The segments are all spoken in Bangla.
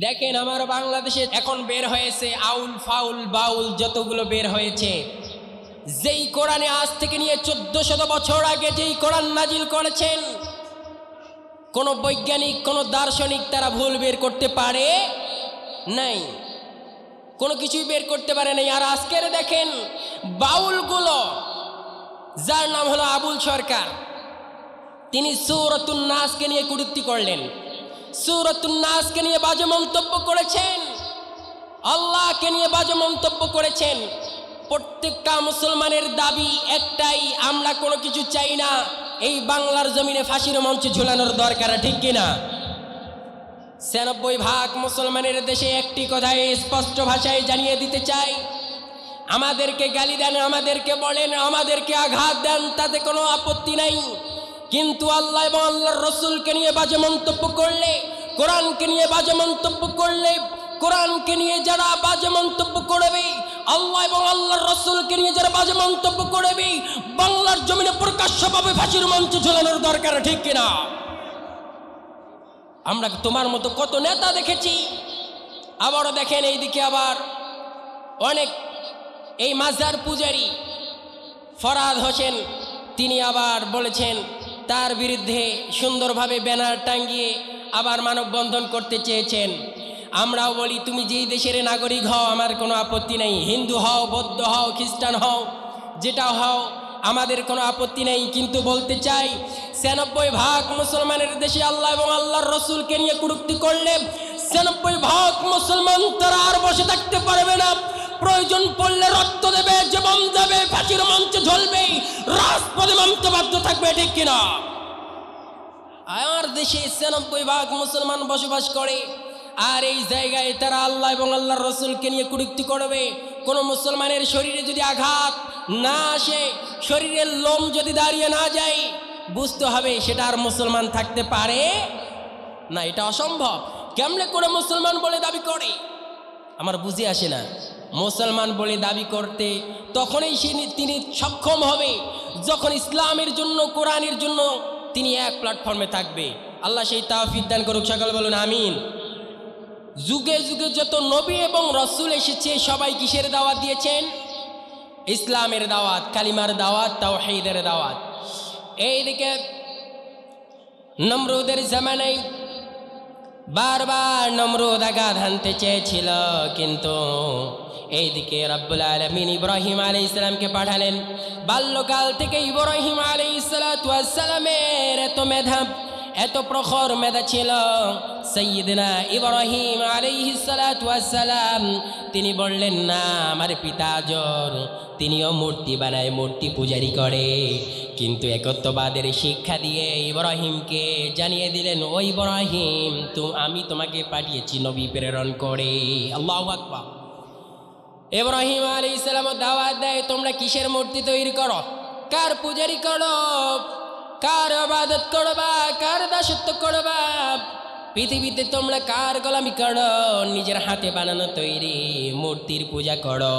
দেখেন আমার বাংলাদেশে এখন বের হয়েছে আউল ফাউল বাউল যতগুলো বের হয়েছে। যেই কোরআনে আজ থেকে নিয়ে চোদ্দ শত বছর আগে যেই কোরআন নাজিল করেছেন, কোন বৈজ্ঞানিক, কোন দার্শনিক তারা ভুল বের করতে পারে নাই। কোনো কিছুই বের করতে পারে নাই। আর আজকের দেখেন বাউলগুলো, যার নাম হলো আবুল সরকার, তিনি সৌরতুন নাসকে নিয়ে কুরুক্তি করলেন। সৌরতুন নাসকে নিয়ে বাজে মন্তব্য করেছেন। আল্লাহকে নিয়ে বাজে মন্তব্য করেছেন। প্রত্যেকটা মুসলমানের দাবি একটাই, আমরা কোনো কিছু চাই না। এই বাংলার জমিনে ফাঁসির মঞ্চে ঝুলানোর দরকার, ঠিক কিনা ছিয়ানব্বই ভাগ মুসলমানের দেশে একটি কথায় স্পষ্ট ভাষায় জানিয়ে দিতে চাই। আমাদেরকে গালি দেন, আমাদেরকে বলেন, আমাদেরকে আঘাত দেন, তাতে কোনো আপত্তি নাই। কিন্তু আল্লাহ এবং আল্লাহর রসুলকে নিয়ে বাজে মন্তব্য করলে কোরআনকে নিয়ে বাজে মন্তব্য করলে, কোরআনকে নিয়ে যারা বাজে মন্তব্য করবে, আল্লাহ এবং আল্লাহর রসুলকে নিয়ে যারা বাজে মন্তব্য করবে, বাংলার জমিনে প্রকাশ্যভাবে ফাঁসির মঞ্চ ঝোলানোর দরকার, ঠিক কিনা? আমরা তোমার মতো কত নেতা দেখেছি? আবারও দেখেন এইদিকে আবার অনেক এই মাজার পূজারি ফরাদ হোসেন, তিনি আবার বলেছেন, তার বিরুদ্ধে সুন্দরভাবে ব্যানার টাঙ্গিয়ে আবার মানববন্ধন করতে চেয়েছেন। আমরাও বলি, তুমি যেই দেশের নাগরিক হও, আমার কোনো আপত্তি নেই। হিন্দু হও, বৌদ্ধ হও, খ্রিস্টান হও, যেটা হও, আমাদের কোনো আপত্তি নেই। কিন্তু বলতে চাই, ছিয়ানব্বই ভাগ মুসলমানের দেশে আল্লাহ এবং আল্লাহর রসুলকে নিয়ে কুরুক্তি করলে ছিয়ানব্বই ভাগ মুসলমান তারা আর বসে থাকতে পারবে না। প্রয়োজন পড়লে রক্ত দেবে, জীবন দেবে, ফাঁসির মঞ্চে ঝলবে, রাজপথে মানতে বাধ্য থাকবে, ঠিক কিনা? আমার দেশে ছিয়ানব্বই ভাগ মুসলমান বসবাস করে। আর এই জায়গায় তারা আল্লাহ এবং আল্লাহর রসুলকে নিয়ে কুরুক্তি করবে। কোনো মুসলমানের শরীরে যদি আঘাত না আসে, শরীরের লোম যদি দাঁড়িয়ে না যায়, বুঝতে হবে সেটা আর মুসলমান থাকতে পারে না, এটা অসম্ভব। কেমনে করে মুসলমান বলে দাবি করে? আমার বুঝে আসে না। মুসলমান বলে দাবি করতে তখনই সে তিনি সক্ষম হবে। যখন ইসলামের জন্য, কোরআনের জন্য তিনি এক প্ল্যাটফর্মে থাকবে। আল্লাহ সেই তাফিদ দান করুক, সকাল বলুন আমিন। যুগে যুগে যত নবী এবং রসুল এসেছে, সবাই কিসের দাওয়াত দিয়েছেন? ইসলামের দাওয়াত, কালিমার দাওয়াত, তাওহীদের দাওয়াত। এইদিকে নমরুদের জামানায় বারবার নমরুদ আঘাত হানতে চেয়েছিল, কিন্তু এইদিকে রব্বুল আলমিন ইব্রাহিম আলী ইসলামকে পাঠালেন। বাল্যকাল থেকে ইব্রাহিম আলী ইসালামের এত মেধা, এত প্রখর মেধা ছিল। সৈয়দনা ইব্রাহিম আলাইহিসালাম তিনি বললেন, না, আমার পিতা জোর তিনিও মূর্তি বানায়, মূর্তি পূজারি করে। কিন্তু একত্ববাদের শিক্ষা দিয়ে ইব্রাহিমকে জানিয়ে দিলেন, ও ইব্রাহিম, তো আমি তোমাকে পাঠিয়েছি নবী প্রেরণ করে। আল্লাহ আকবার। ইব্রাহিম আলী ইসলাম দাওয়াত দেয়, তোমরা কিসের মূর্তি তৈরি করো? কার পূজারি করো? কার আবাদত করবা? কার দাসত্ব করবা? পৃথিবীতে তোমরা কার গোলামি করো? নিজের হাতে বানানো তৈরি মূর্তির পূজা করো।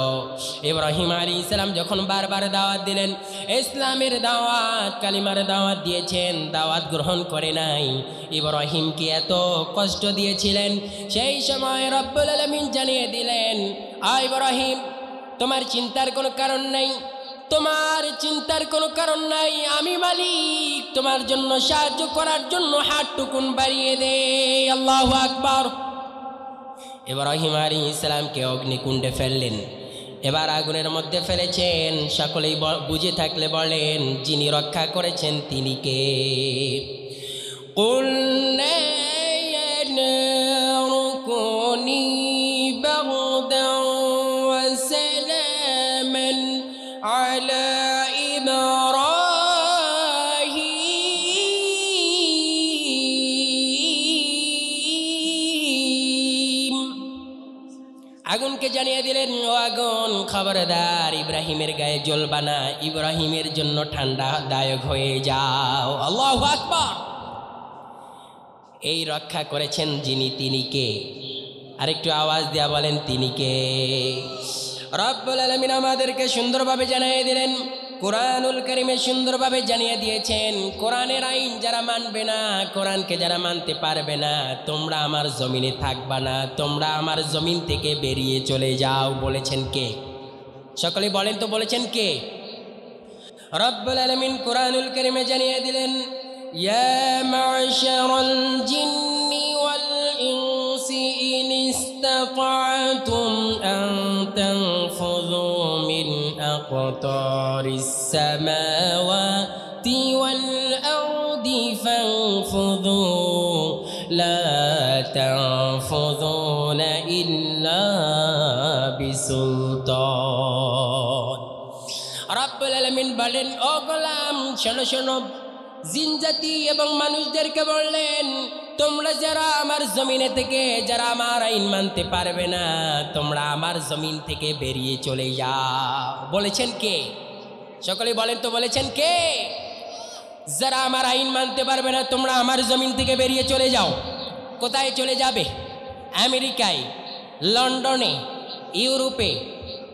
ইব্রাহিম আলী ইসলাম যখন বারবার দাওয়াত দিলেন, ইসলামের দাওয়াত, কালিমার দাওয়াত দিয়েছেন, দাওয়াত গ্রহণ করে নাই। ইব্রাহিমকে এত কষ্ট দিয়েছিলেন? সেই সময় রব্বুল আলমিন জানিয়ে দিলেন, আ ইব্রাহিম, তোমার চিন্তার কোনো কারণ নেই। তোমার চিন্তার কোনো কারণ নাই, আমি মালিক। তোমার জন্য সাহায্য করার জন্য হাত টুকুন বাড়িয়ে দে, আল্লাহ আকবর। ইব্রাহিম আলী ইসলামকে অগ্নিকুণ্ডে ফেললেন। এবার আগুনের মধ্যে ফেলেছেন, সকলেই বুঝে থাকলে বলেন, যিনি রক্ষা করেছেন তিনি কে? কুল আগুন খবরদার ইব্রাহিমের গায়ে জ্বলবা না ইব্রাহিমের জন্য ঠান্ডা দায়ক হয়ে যাও। আল্লাহ আকবর। এই রক্ষা করেছেন যিনি, তিনি কে? আরেকটু আওয়াজ দেওয়া বলেন, তিনি কে? রব্বুল আলমিন আমাদেরকে সুন্দরভাবে জানিয়ে দিলেন। কোরআনুল করিমে সুন্দরভাবে জানিয়ে দিয়েছেন, কোরআনের আইন যারা মানবে না, কোরআনকে যারা মানতে পারবে না, তোমরা আমার জমিনে থাকবা না, তোমরা আমার জমিন থেকে বেরিয়ে চলে যাও, বলেছেন কে? সকলে বলেন তো, বলেছেন কে? রব্বুল আলমিন কোরআনুল করিমে জানিয়ে দিলেন মিন আকতারিস সামাওয়াতি ওয়াল আরদি ফানফুযু লা তানফুযুনা ইল্লা বিসুলতান রাব্বুল আলামিন বলেন, ও গোলাম, শোনো শোনো, জিন জাতি এবং মানুষদেরকে বললেন তোমরা যারা আমার জমিনে থেকে, যারা আমার আইন মানতে পারবে না, তোমরা আমার জমিন থেকে বেরিয়ে চলে যাও। বলেছেন কে? সকলে বলেন তো, বলেছেন কে? যারা আমার আইন মানতে পারবে না, তোমরা আমার জমিন থেকে বেরিয়ে চলে যাও। কোথায় চলে যাবে? আমেরিকায়, লন্ডনে, ইউরোপে,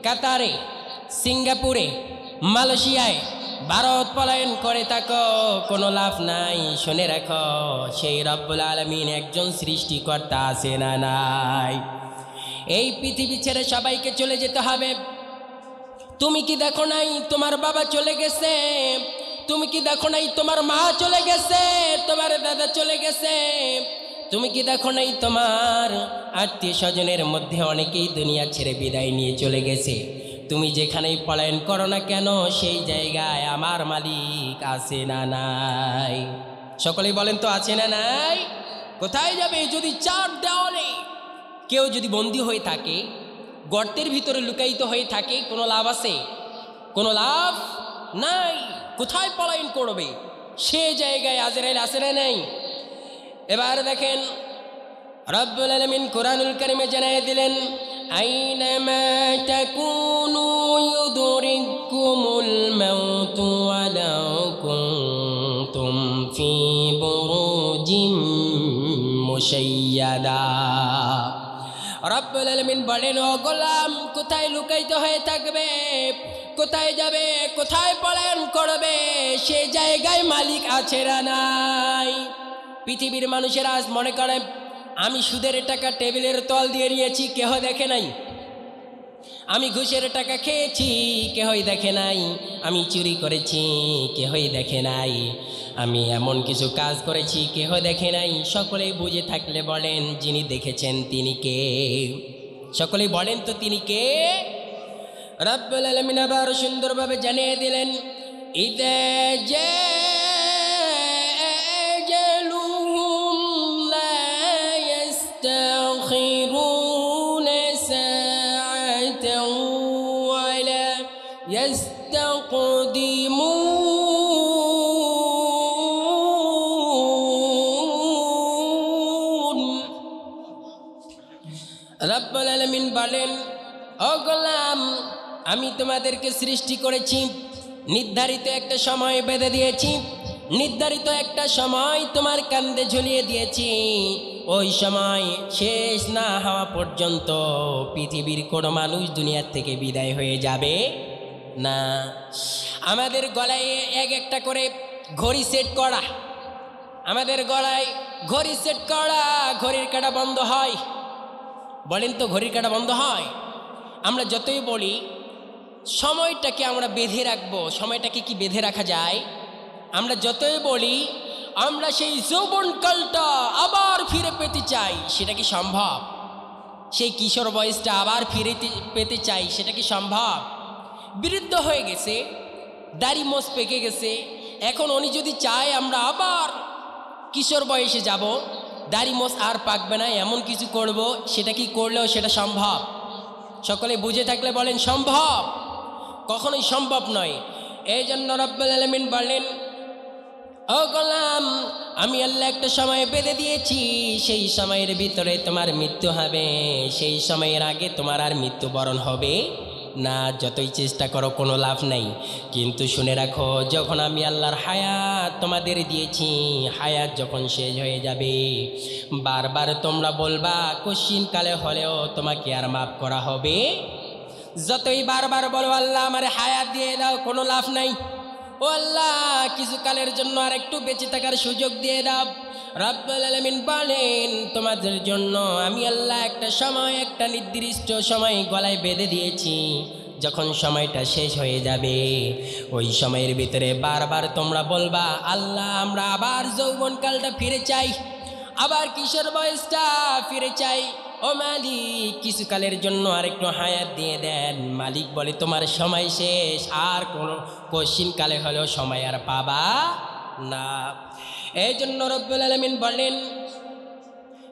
কাতারে, সিঙ্গাপুরে, মালয়েশিয়ায় ভারত পলায়ন করে থাকো, কোনো লাভ নাই। শুনে রাখো, সেই রব্বুল আলমিন একজন সৃষ্টিকর্তা আছে না নাই। এই পৃথিবী ছেড়ে সবাইকে চলে যেতে হবে। তুমি কি দেখো নাই তোমার বাবা চলে গেছে? তুমি কি দেখো নাই তোমার মা চলে গেছে? তোমার দাদা চলে গেছে? তুমি কি দেখো নাই তোমার আত্মীয় স্বজনের মধ্যে অনেকেই দুনিয়া ছেড়ে বিদায় নিয়ে চলে গেছে? তুমি যেখানেই পলায়ন করো না কেন, সেই জায়গায় আমার মালিক আছে না নাই? সকলেই বলেন তো আছে না নাই? কোথায় যাবে যদি চার দেওয়ালে কেউ যদি বন্দী হয়ে থাকে, গর্তের ভিতরে লুকায়িত হয়ে থাকে, কোনো লাভ আছে? কোনো লাভ নাই। কোথায় পলায়ন করবে? সে জায়গায় আজরাইল আসে না নাই? এবার দেখেন, রব্বুল আলমিন কোরআনুল কারিমে জানিয়ে দিলেন আইনামা তাকুনু ইউদরিকুমুল মাউতু ওয়ালাউ কুনতুম ফি বুরুজিম মুশাইয়াদা রব্বুল আলমিন বলেন, ও গোলাম, কোথায় লুকাইতে হয়ে থাকবে? কোথায় যাবে? কোথায় পলায়ন করবে? সে জায়গায় মালিক আছে না নাই? পৃথিবীর মানুষের আজ মনে করে আমি সুদের টাকা টেবিলের তল দিয়ে নিয়েছি, কেহ দেখে নাই? আমি ঘুষের টাকা খেয়েছি, কেহই দেখে নাই। আমি চুরি করেছি, কেহই দেখে নাই। আমি এমন কিছু কাজ করেছি, কেহ দেখে নাই। সকলেই বুঝে থাকলে বলেন, যিনি দেখেছেন তিনি কে? সকলেই বলেন তো তিনি কে? রব্বুল আলমিন আবার সুন্দরভাবে জানিয়ে দিলেন, ইদে যে يستقدمون রব্বুল আলমিন বলেন ও গোলাম আমি তোমাদেরকে সৃষ্টি করেছি নির্ধারিত একটা সময় বেঁধে দিয়েছি নির্ধারিত একটা সময় তোমার কান্দে ঝুলিয়ে দিয়েছি ওই সময় শেষ না হওয়া পর্যন্ত পৃথিবীর কোনো মানুষ দুনিয়ার থেকে বিদায় হয়ে যাবে না। আমাদের গলায় এক একটা করে ঘড়ি সেট করা। আমাদের গলায় ঘড়ি সেট করা, ঘড়ির কাটা বন্ধ হয়। বলেন তো ঘড়ির কাটা বন্ধ হয়? আমরা যতই বলি, সময়টাকে আমরা বেঁধে রাখব। সময়টাকে কি বেঁধে রাখা যায়? আমরা যতই বলি, আমরা সেই যৌবনকালটা আবার ফিরে পেতে চাই। সেটা কি সম্ভব? সেই কিশোর বয়সটা আবার ফিরে পেতে চাই। সেটা কি সম্ভব? বৃদ্ধ হয়ে গেছে, দাড়ি মোষ পেকে গেছে। এখন উনি যদি চায় আমরা আবার কিশোর বয়সে যাব, দাড়ি মোষ আর পাকবে না, এমন কিছু করব, সেটা কি করলেও সেটা সম্ভব? সকলে বুঝে থাকলে বলেন, সম্ভব। কখনোই সম্ভব নয়। এই জন্য রব্বুল আলমিন বলেন, ও গোলাম, আমি আল্লাহ একটা সময় বেঁধে দিয়েছি, সেই সময়ের ভিতরে তোমার মৃত্যু হবে, সেই সময়ের আগে তোমার আর মৃত্যুবরণ হবে। না, যতই চেষ্টা করো, কোনো লাভ নাই। কিন্তু শুনে রাখো, যখন আমি আল্লাহর হায়াত তোমাদের দিয়েছি, হায়াত যখন শেষ হয়ে যাবে, বারবার তোমরা বলবা কশিন কালে হলেও তোমাকে আর মাফ করা হবে। যতই বারবার বলো, আল্লাহ আমার হায়াত দিয়ে দাও, কোনো লাভ নাই। ও আল্লাহ কিছু কালের জন্য আর একটু বেঁচে থাকার সুযোগ দিয়ে দাও। রব্বুল আলামিন বলেন, তোমাদের জন্য আমি আল্লাহ একটা সময়, একটা নির্দিষ্ট সময় গলায় বেঁধে দিয়েছি। যখন সময়টা শেষ হয়ে যাবে, ওই সময়ের ভিতরে বারবার তোমরা বলবা, আল্লাহ, আমরা আবার যৌবনকালটা ফিরে চাই। আবার কিশোর বয়সটা ফিরে চাই ও মালিক, কিছুকালের জন্য আর একটু হায়াত দিয়ে দেন। মালিক বলে, তোমার সময় শেষ, আর কোনো কশিন কালে হলেও সময় আর পাবা না। এই জন্য রব্বুল আলমিন বলেন,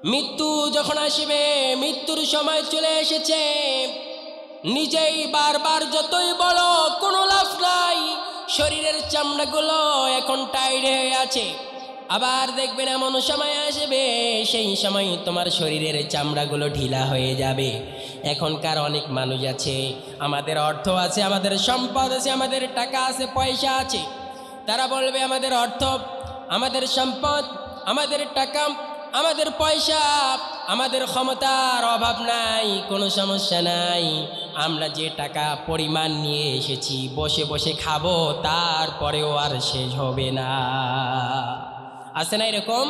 মৃত্যু যখন আসবে, মৃত্যুর সময় চলে এসেছে। নিজেই বারবার যতই বলো, কোনো লাভ নাই। শরীরের চামড়াগুলো এখন টাইড হয়ে আছে। আবার দেখবেন এমন সময় আসবে, সেই সময় তোমার শরীরের চামড়াগুলো ঢিলা হয়ে যাবে। এখনকার অনেক মানুষ আছে, আমাদের অর্থ আছে, আমাদের সম্পদ আছে, আমাদের টাকা আছে, পয়সা আছে। তারা বলবে, আমাদের অর্থ, আমাদের সম্পদ, আমাদের টাকা, আমাদের পয়সা, আমাদের ক্ষমতার অভাব নাই, কোনো সমস্যা নাই। আমরা যে টাকা পরিমাণ নিয়ে এসেছি, বসে বসে খাব, তারপরেও আর শেষ হবে না। আছে না এরকম?